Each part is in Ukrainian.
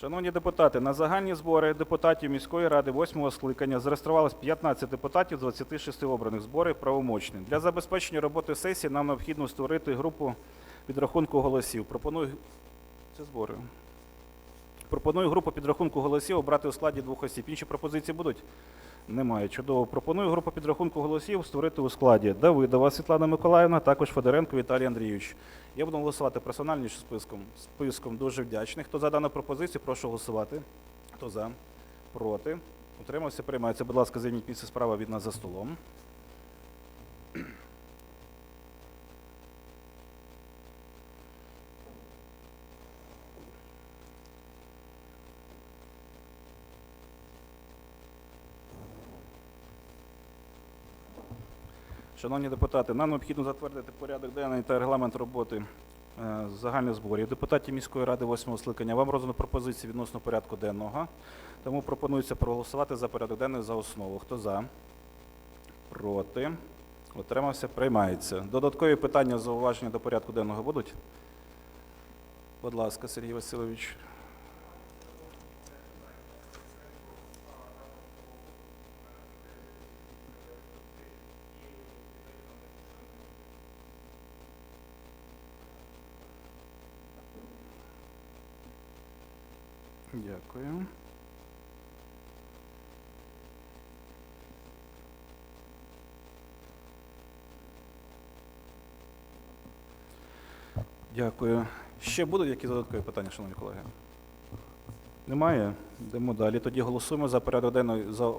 Шановні депутати, на загальні збори депутатів міської ради 8 скликання зареєструвалось 15 депутатів з 26 обраних. Збори правомочні. Для забезпечення роботи сесії нам необхідно створити групу підрахунку голосів. Пропоную це збори. Пропоную групу підрахунку голосів обрати у складі двох осіб. Інші пропозиції будуть? Немає. Чудово. Пропоную групу підрахунку голосів створити у складі Давидова Світлана Миколаївна, також Федоренко Віталій Андрійович. Я буду голосувати персональніше списком. Списком дуже вдячний. Хто за дану пропозицію, прошу голосувати. Хто за? Проти? Утримався, приймається. Будь ласка, займіть місце справа від нас за столом. Шановні депутати, нам необхідно затвердити порядок денний та регламент роботи е, загальних зборів депутатів міської ради 8 скликання. Вам роздано пропозиції відносно порядку денного, тому пропонується проголосувати за порядок денний за основу. Хто за? Проти? Утримався? Приймається. Додаткові питання, зауваження до порядку денного будуть? Будь ласка, Сергій Васильович. Дякую. Дякую. Ще будуть якісь додаткові питання, шановні колеги? Немає? Йдемо далі. Тоді голосуємо за порядок денний. За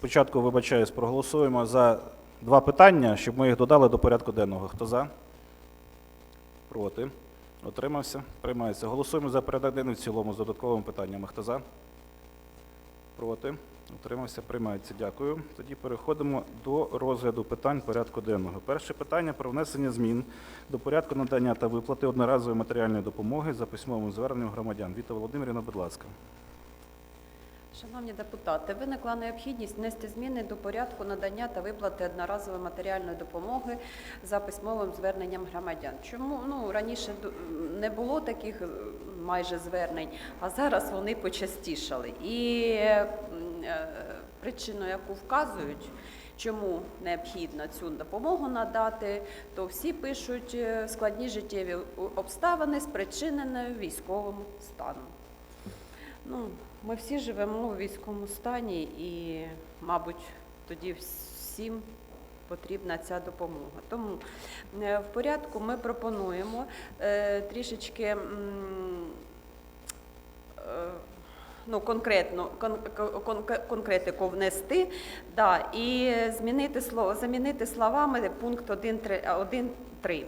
початку вибачаюсь, проголосуємо за два питання, щоб ми їх додали до порядку денного. Хто за? Проти? Отримався? Приймається. Голосуємо за порядок денний в цілому з додатковими питаннями. Хто за? Проти? Утримався? Приймається. Дякую. Тоді переходимо до розгляду питань порядку денного. Перше питання про внесення змін до порядку надання та виплати одноразової матеріальної допомоги за письмовим зверненням громадян. Віта Володимирівна, будь ласка. Шановні депутати, виникла необхідність внести зміни до порядку надання та виплати одноразової матеріальної допомоги за письмовим зверненням громадян. Чому ну раніше не було таких е, майже звернень, а зараз вони почастішали. І е, причину, яку вказують. Чому необхідно цю допомогу надати, то всі пишуть е, складні життєві обставини, спричинені військовим станом. Ну, ми всі живемо у військовому стані і, мабуть, тоді всім потрібна ця допомога. Тому е, в порядку ми пропонуємо е, трішечки е, ну, конкретно, кон, кон, конкретику внести да, і змінити слово, замінити словами пункт 1.3.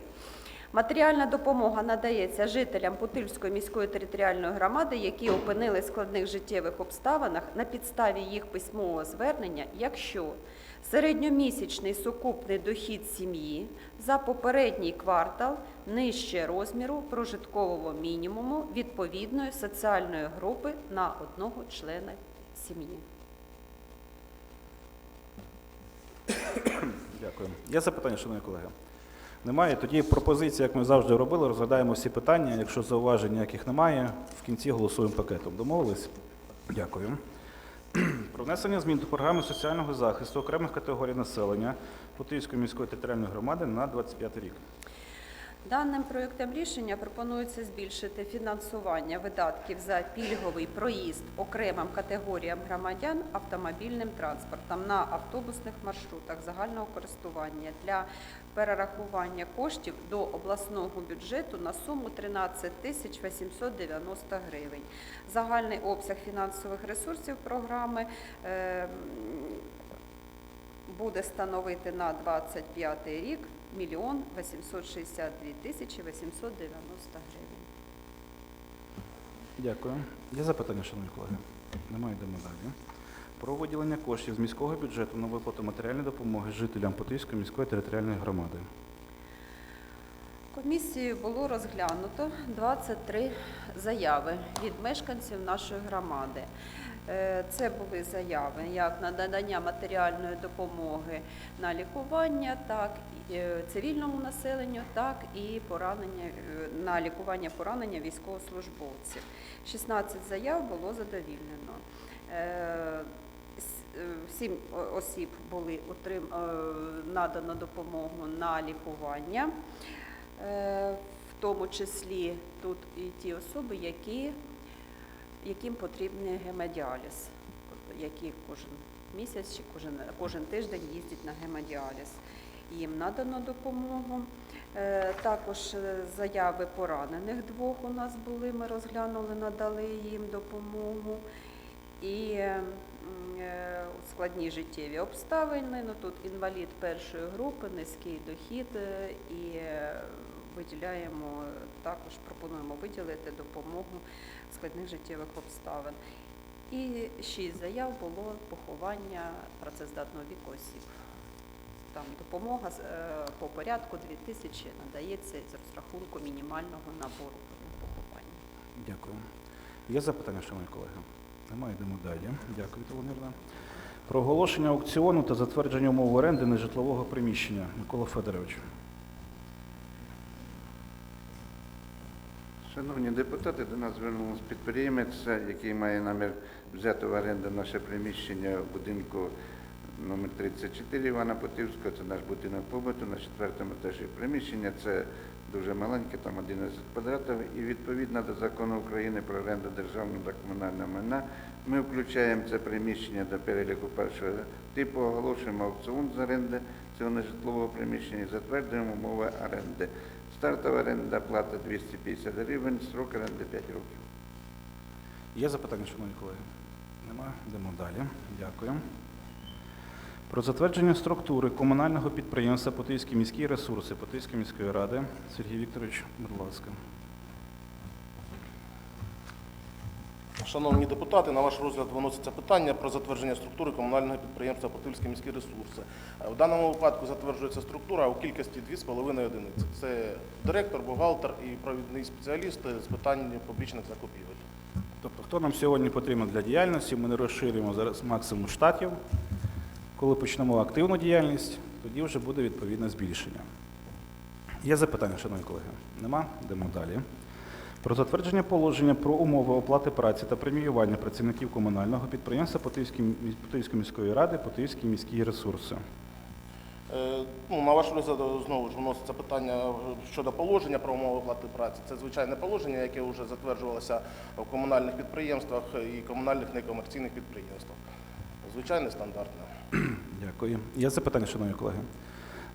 Матеріальна допомога надається жителям Путильської міської територіальної громади, які опинились в складних життєвих обставинах на підставі їх письмового звернення, якщо середньомісячний сукупний дохід сім'ї за попередній квартал нижче розміру прожиткового мінімуму відповідної соціальної групи на одного члена сім'ї. Дякую. Є запитання, шановні колеги? Немає. Тоді пропозиція, як ми завжди робили, розглядаємо всі питання. Якщо зауважень ніяких немає, в кінці голосуємо пакетом. Домовились? Дякую. Про внесення змін до програми соціального захисту окремих категорій населення Путильської міської територіальної громади на 25 рік. Даним проектом рішення пропонується збільшити фінансування видатків за пільговий проїзд окремим категоріям громадян автомобільним транспортом на автобусних маршрутах загального користування для перерахування коштів до обласного бюджету на суму 13 тисяч 890 гривень. Загальний обсяг фінансових ресурсів програми е, буде становити на 25 рік мільйон 862 тисячі 890 гривень. Дякую. Є запитання, шановні колеги? Немає, йдемо далі. Про виділення коштів з міського бюджету на виплату матеріальної допомоги жителям Путильської міської територіальної громади. Комісією було розглянуто 23 заяви від мешканців нашої громади. Е, Це були заяви як на надання матеріальної допомоги на лікування, так і е, цивільному населенню, так і поранення е, на лікування поранення військовослужбовців. 16 заяв було задовільнено. Е, Сім осіб були отрим... е, надано допомогу на лікування, Е, в тому числі тут і ті особи, які яким потрібний гемодіаліз, які кожен місяць чи кожен, кожен тиждень їздять на гемодіаліз. Їм надано допомогу. Також заяви поранених двох у нас були, ми розглянули, надали їм допомогу. І складні життєві обставини. Ну, тут інвалід першої групи, низький дохід е, і виділяємо також пропонуємо виділити допомогу складних життєвих обставин. І шість заяв було поховання працездатного віку осіб. Там допомога е, по порядку 2 тисячі надається з розрахунку мінімального набору поховання. Дякую. Є запитання, шановні колеги? Немає, йдемо далі. Дякую, Леонідовна. Про оголошення аукціону та затвердження умов оренди нежитлового приміщення. Микола Федорович. Шановні депутати, до нас звернувся підприємець, який має намір взяти в оренду наше приміщення в будинку номер 34 Івана Потівського. Це наш будинок побуту на четвертому етажі приміщення. Це дуже маленьке, там 11 квадратів. І відповідно до закону України про оренду державного та комунального майна ми включаємо це приміщення до переліку першого типу, оголошуємо аукціон з оренди цього нежитлового приміщення і затверджуємо умови оренди. Стартова оренда плата 250 гривень, срок оренди 5 років. Є запитання, шановні колеги? Немає. Йдемо далі. Дякую. Про затвердження структури комунального підприємства Потийські міські ресурси Потийської міської ради. Сергій Вікторович, будь ласка. Шановні депутати, на ваш розгляд виноситься питання про затвердження структури комунального підприємства Потильські міські ресурси. В даному випадку затверджується структура у кількості 2,5 одиниці. Це директор, бухгалтер і провідний спеціаліст з питань публічних закупівель. Тобто, хто нам сьогодні потрібен для діяльності, ми не розширюємо зараз максимум штатів. Коли почнемо активну діяльність, тоді вже буде відповідне збільшення. Є запитання, шановні колеги? Нема? Йдемо далі. Про затвердження положення про умови оплати праці та преміювання працівників комунального підприємства Потиївської міської ради Потиївські міські ресурси. Е, Ну, на ваш розгляд знову ж виноситься питання щодо положення про умови оплати праці. Це звичайне положення, яке вже затверджувалося в комунальних підприємствах і комунальних некомерційних підприємствах. Звичайне стандартне. Дякую. Є запитання, шановні колеги?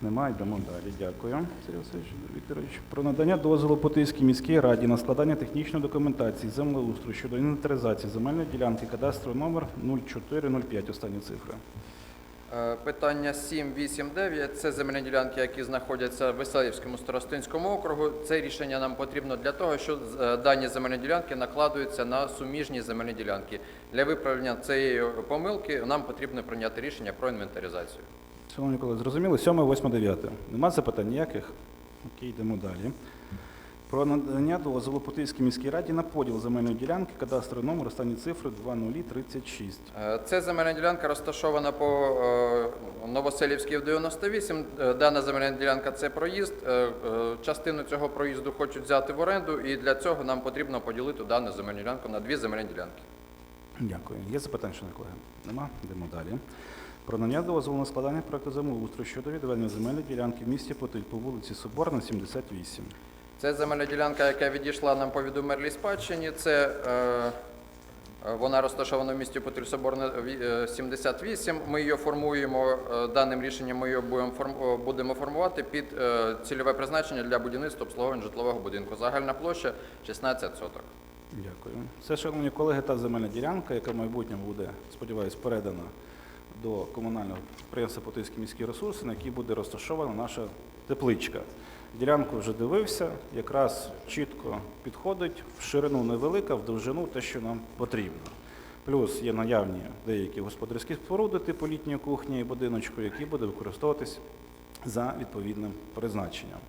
Немає, йдемо далі. Дякую, Сергій Васильович Вікторович. Про надання дозволу Путильській міській раді на складання технічної документації землеустрою щодо інвентаризації земельної ділянки кадастру номер 0405, останні цифри. Е, Питання 7, 8, 9 – це земельні ділянки, які знаходяться в Веселівському старостинському округу. Це рішення нам потрібно для того, що е, дані земельні ділянки накладуються на суміжні земельні ділянки. Для виправлення цієї помилки нам потрібно прийняти рішення про інвентаризацію. Шановні колеги, зрозуміли? 7, 8, 9. Нема запитань ніяких? Окей, йдемо далі. Про надання дозволу Потиївській міській раді на поділ земельної ділянки, кадастровий номер, останні цифри 2036. Е, Це земельна ділянка розташована по е, Новоселівській 98. Е, Дана земельна ділянка це проїзд. Частину цього проїзду хочуть взяти в оренду, і для цього нам потрібно поділити дану земельну ділянку на дві земельні ділянки. Дякую. Є запитання, шановні колеги? Нема? Йдемо далі. Про надання дозволу на складання проекту землеустрою щодо відведення земельної ділянки в місті Потиль по вулиці Соборна, 78. Це земельна ділянка, яка відійшла нам по відомерлій спадщині. Це е, е, вона розташована в місті Петрів Соборна ві- е, 78. Ми її формуємо е, даним рішенням. Ми її будемо форм- будемо формувати під е, цільове призначення для будівництва обслуговування житлового будинку. Загальна площа 16 соток. Дякую. Це, шановні колеги, та земельна ділянка, яка в майбутньому буде, сподіваюсь, передана до комунального підприємства Потиївські міські ресурси, на якій буде розташована наша тепличка. Ділянку вже дивився, якраз чітко підходить, в ширину невелика, в довжину те, що нам потрібно. Плюс є наявні деякі господарські споруди, типу літньої кухні і будиночку, які буде використовуватись за відповідним призначенням.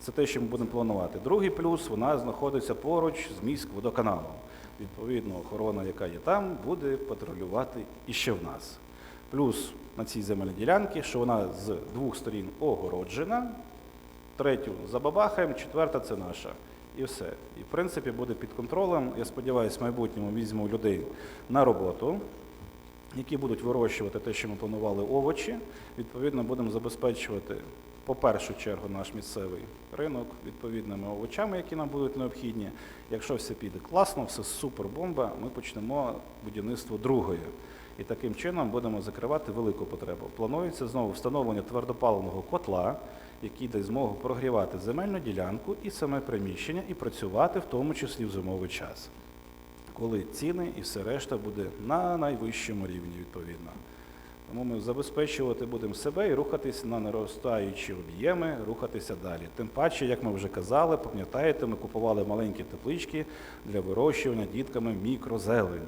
Це те, що ми будемо планувати. Другий плюс вона знаходиться поруч з міськводоканалом. Відповідно, охорона, яка є там, буде патрулювати і ще в нас. Плюс на цій земельній ділянці, що вона з двох сторін огороджена, третю забабахаємо, четверта це наша. І все. І в принципі буде під контролем. Я сподіваюся, в майбутньому візьмемо людей на роботу, які будуть вирощувати те, що ми планували овочі. Відповідно, будемо забезпечувати по першу чергу наш місцевий ринок відповідними овочами, які нам будуть необхідні. Якщо все піде класно, все супер бомба, ми почнемо будівництво другої. І таким чином будемо закривати велику потребу. Планується знову встановлення твердопаливного котла, який дасть змогу прогрівати земельну ділянку і саме приміщення, і працювати в тому числі в зимовий час, коли ціни і все решта буде на найвищому рівні відповідно. Тому ми забезпечувати будемо себе і рухатись на наростаючі об'єми, рухатися далі. Тим паче, як ми вже казали, пам'ятаєте, ми купували маленькі теплички для вирощування дітками мікрозелені.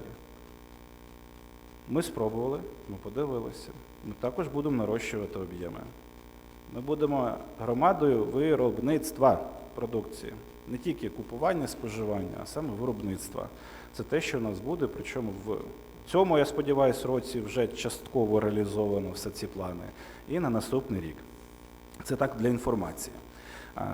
Ми спробували, ми подивилися. Ми також будемо нарощувати об'єми. Ми будемо громадою виробництва продукції. Не тільки купування, споживання, а саме виробництва. Це те, що у нас буде, причому в цьому, я сподіваюся, році вже частково реалізовано все ці плани. І на наступний рік. Це так для інформації.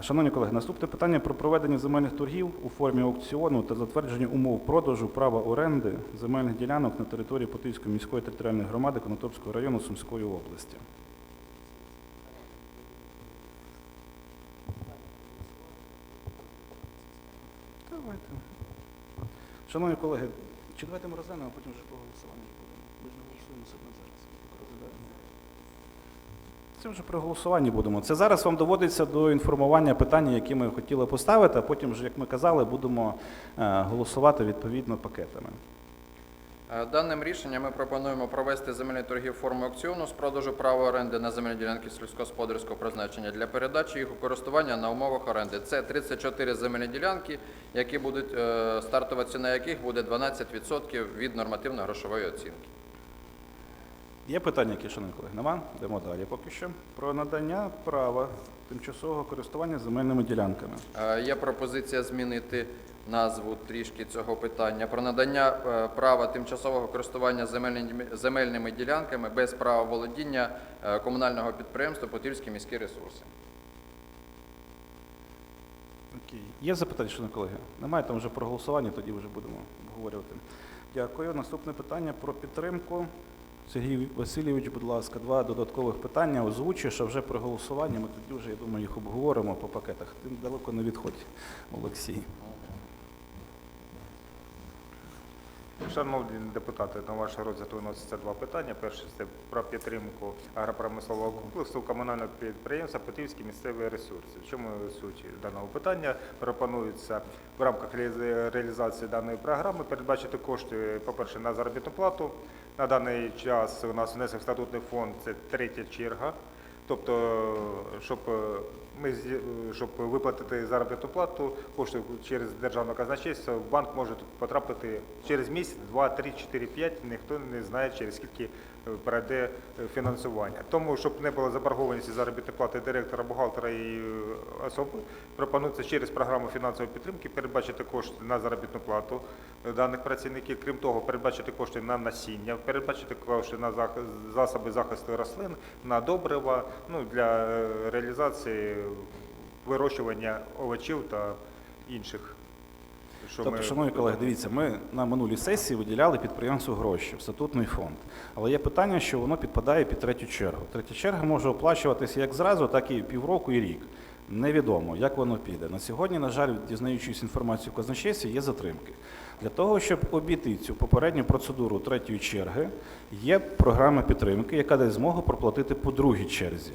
Шановні колеги, наступне питання про проведення земельних торгів у формі аукціону та затвердження умов продажу права оренди земельних ділянок на території Потильської міської територіальної громади Конотопського району Сумської області. Давайте. Шановні колеги, чи давайте ми розглянемо, а потім вже по голосуванню будемо. Ми ж не голосуємо одно зараз. Це вже при голосуванні будемо. Це зараз вам доводиться до інформування питання, які ми хотіли поставити, а потім, вже, як ми казали, будемо е, голосувати відповідно пакетами. Е, Даним рішенням ми пропонуємо провести земельні торги в форму аукціону з продажу права оренди на земельні ділянки сільськогосподарського призначення для передачі їх у користування на умовах оренди. Це 34 земельні ділянки, які будуть е, стартова ціна яких буде 12% від нормативно-грошової оцінки. Є питання, які, шановні колеги? Нема? Йдемо далі поки що. Про надання права тимчасового користування земельними ділянками. Е, Є пропозиція змінити назву трішки цього питання про надання е, права тимчасового користування земельними, земельними ділянками без права володіння е, комунального підприємства Потильські міські ресурси. Окей. Є запитання, шановні колеги? Немає, там вже про голосування, тоді вже будемо обговорювати. Дякую. Наступне питання про підтримку. Сергій Васильович, будь ласка, два додаткових питання озвучиш, а вже при голосуванні ми тоді вже, я думаю, їх обговоримо по пакетах. Ти далеко не відходь, Олексій. Шановні депутати, на ваш розгляд виноситься два питання. Перше це про підтримку агропромислового комплексу комунального підприємства Путівські місцеві ресурси. В чому суть даного питання? Пропонується в рамках реалізації даної програми передбачити кошти, по-перше, на заробітну плату. На даний час у нас внесок статутний фонд це третя черга. Тобто, щоб е, ми зі- щоб виплатити заробітну плату, кошти через державне казначейство в банк може потрапити через місяць, два, три, чотири, п'ять. Ніхто не знає, через скільки е, пройде е, фінансування. Тому, щоб не було заборгованості заробітної плати директора, бухгалтера і е, особи, пропонується через програму фінансової підтримки передбачити кошти на заробітну плату е, даних працівників. Крім того, передбачити кошти на насіння, передбачити кошти на засоби захисту рослин, на добрива, ну, для реалізації вирощування овочів та інших. Що Тобто, ми- шановні колеги, дивіться, ми на минулій сесії виділяли підприємству гроші в статутний фонд. Але є питання, що воно підпадає під третю чергу. Третя черга може оплачуватися як зразу, так і півроку і рік. Невідомо, як воно піде. На сьогодні, на жаль, дізнаючись інформацію в казначействі, є затримки. Для того, щоб обійти цю попередню процедуру третьої черги, є програма підтримки, яка дає змогу проплатити по другій черзі.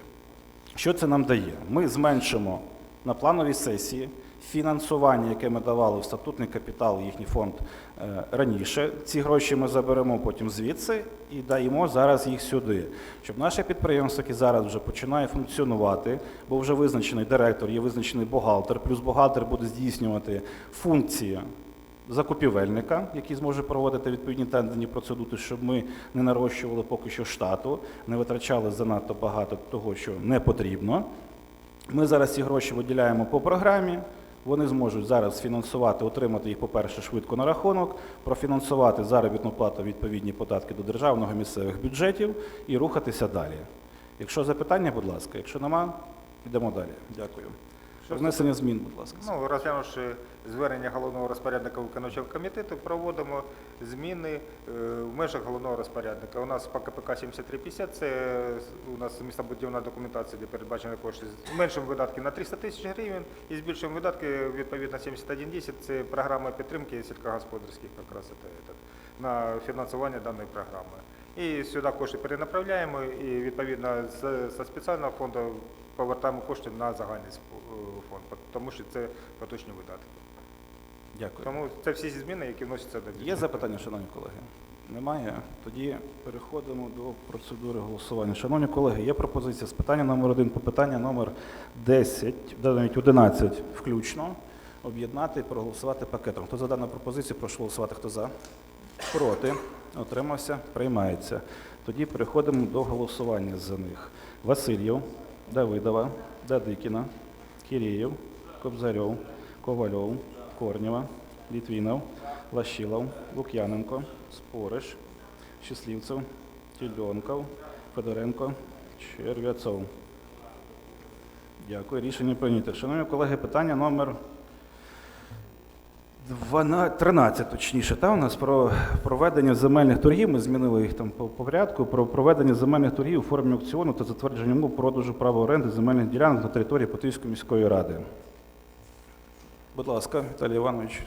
Що це нам дає? Ми зменшимо на плановій сесії фінансування, яке ми давали в статутний капітал, їхній фонд е, раніше. Ці гроші ми заберемо потім звідси і даємо зараз їх сюди, щоб наше підприємство, яке зараз вже починає функціонувати, бо вже визначений директор, є визначений бухгалтер, плюс бухгалтер буде здійснювати функції закупівельника, який зможе проводити відповідні тендерні процедури, щоб ми не нарощували поки що штату, не витрачали занадто багато того, що не потрібно. Ми зараз ці гроші виділяємо по програмі. Вони зможуть зараз фінансувати, отримати їх, по-перше, швидко на рахунок, профінансувати заробітну плату, відповідні податки до державного місцевих бюджетів і рухатися далі. Якщо запитання, будь ласка, якщо нема, йдемо далі. Дякую. Про внесення змін, будь ласка. Ну, розглянувши звернення головного розпорядника виконавчого комітету, проводимо зміни е, в межах головного розпорядника. У нас по КПК 7350, це у нас містобудівна документація, де передбачені кошти. Зменшуємо видатки на 300 тисяч гривень і збільшуємо видатки відповідно 7110, це програма підтримки сільськогосподарських якраз на фінансування даної програми. І сюди кошти перенаправляємо і відповідно з спеціального фонду повертаємо кошти на загальний е, фонд, тому що це поточні видатки. Дякую. Тому це всі зміни, які вносяться до бюджету. Є запитання, шановні колеги? Немає. Тоді переходимо до процедури голосування. Шановні колеги, є пропозиція з питання номер один по питання номер 10, да, навіть 11 включно, об'єднати і проголосувати пакетом. Хто за дану пропозицію, прошу голосувати. Хто за? Проти? Отримався? Приймається. Тоді переходимо до голосування за них. Васильєв, Давидова, Дадикіна, Кіреєв, Кобзарьов, Ковальов, Корнєва, Літвінов, Лащилов, Лук'яненко, Спориш, Щислівцев, Тільонков, Федоренко, Черв'яцов. Дякую. Рішення прийнято. Шановні колеги, питання номер 12, 13, точніше, та у нас про проведення земельних торгів. Ми змінили їх там по порядку. Про проведення земельних торгів у формі аукціону та затвердження умов продажу права оренди земельних ділянок на території Потиської міської ради. Будь ласка, Віталій Іванович.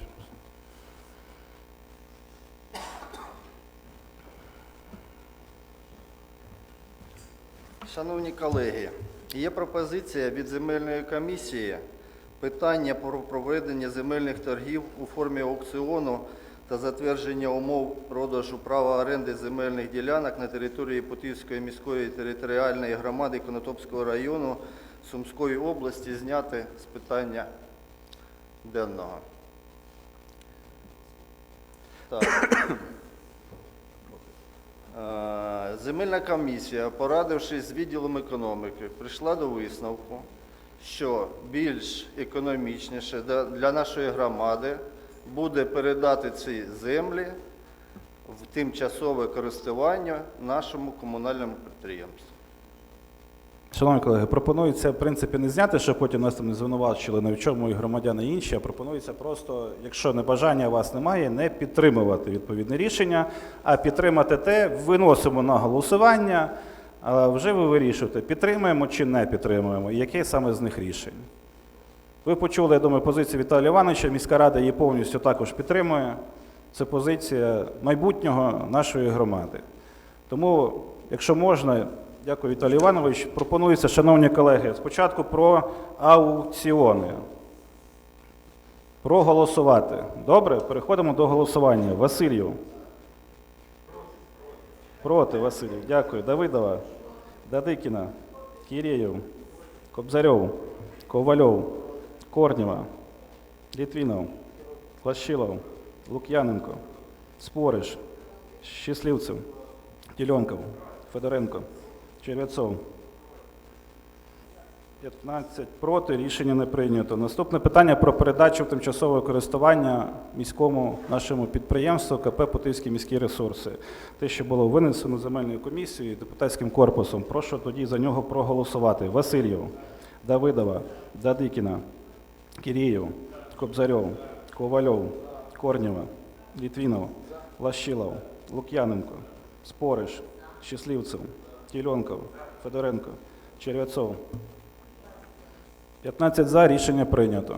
Шановні колеги, є пропозиція від земельної комісії питання про проведення земельних торгів у формі аукціону та затвердження умов продажу права оренди земельних ділянок на території Путівської міської територіальної громади Конотопського району Сумської області зняти з питання денного. Е, Земельна комісія, порадившись з відділом економіки, прийшла до висновку, що більш економічніше для- нашої громади буде передати ці землі в тимчасове користування нашому комунальному підприємству. Шановні колеги, пропонується, в принципі, не зняти, щоб потім нас там не звинувачили ні в чому і громадяни і інші, а пропонується просто, якщо не бажання вас немає, не підтримувати відповідне рішення, а підтримати те, виносимо на голосування, вже ви вирішуєте, підтримуємо чи не підтримуємо, і яке саме з них рішень. Ви почули, я думаю, позицію Віталія Івановича, міська рада її повністю також підтримує. Це позиція майбутнього нашої громади. Тому, якщо можна, дякую, Віталій Іванович. Пропонується, шановні колеги, спочатку про аукціони. Проголосувати. Добре, переходимо до голосування. Васильєв. Проти, Василів. Дякую. Давидова, Дадикіна, Кірєєв, Кобзарьов, Ковальов, Корнєва, Літвінов, Лащилов, Лук'яненко, Спориш, Щасливцев, Тіленков, Федоренко, Черв'яцов. 15 проти, рішення не прийнято. Наступне питання про передачу в тимчасове користування міському нашому підприємству КП Путивські міські ресурси. Те, що було винесено земельною комісією і депутатським корпусом. Прошу тоді за нього проголосувати. Васильєв, Давидова, Дадикіна, Кирієв, Кобзарьов, Ковальов, Корнєва, Літвінов, Лащилов, Лук'яненко, Спориш, Щасливцев, Тіленков, Федоренко, Черв'яцов. 15 за, рішення прийнято.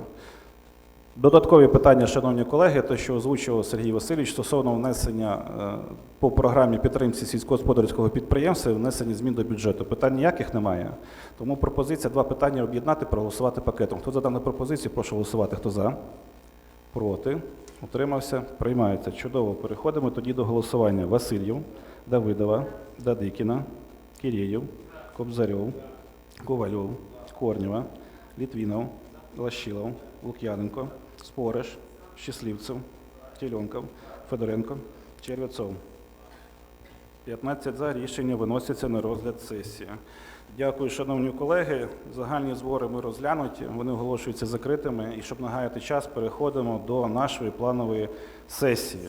Додаткові питання, шановні колеги, те, що озвучував Сергій Васильович стосовно внесення е, по програмі підтримки сільськогосподарського підприємства, внесення змін до бюджету. Питань ніяких немає. Тому пропозиція два питання об'єднати, проголосувати пакетом. Хто за дану пропозицію, прошу голосувати. Хто за? Проти. Утримався. Приймається. Чудово. Переходимо тоді до голосування. Васильєв, Давидова, Дадикіна, Кирєєв, Кобзарьов, Ковальов, Корнєва, Літвінов, Лащилов, Лук'яненко, Спориш, Щасливцев, Тіленков, Федоренко, Черв'яцов. 15 за рішення виноситься на розгляд сесії. Дякую, шановні колеги. Загальні збори ми розглянуті, вони оголошуються закритими. І щоб нагаяти час, переходимо до нашої планової сесії.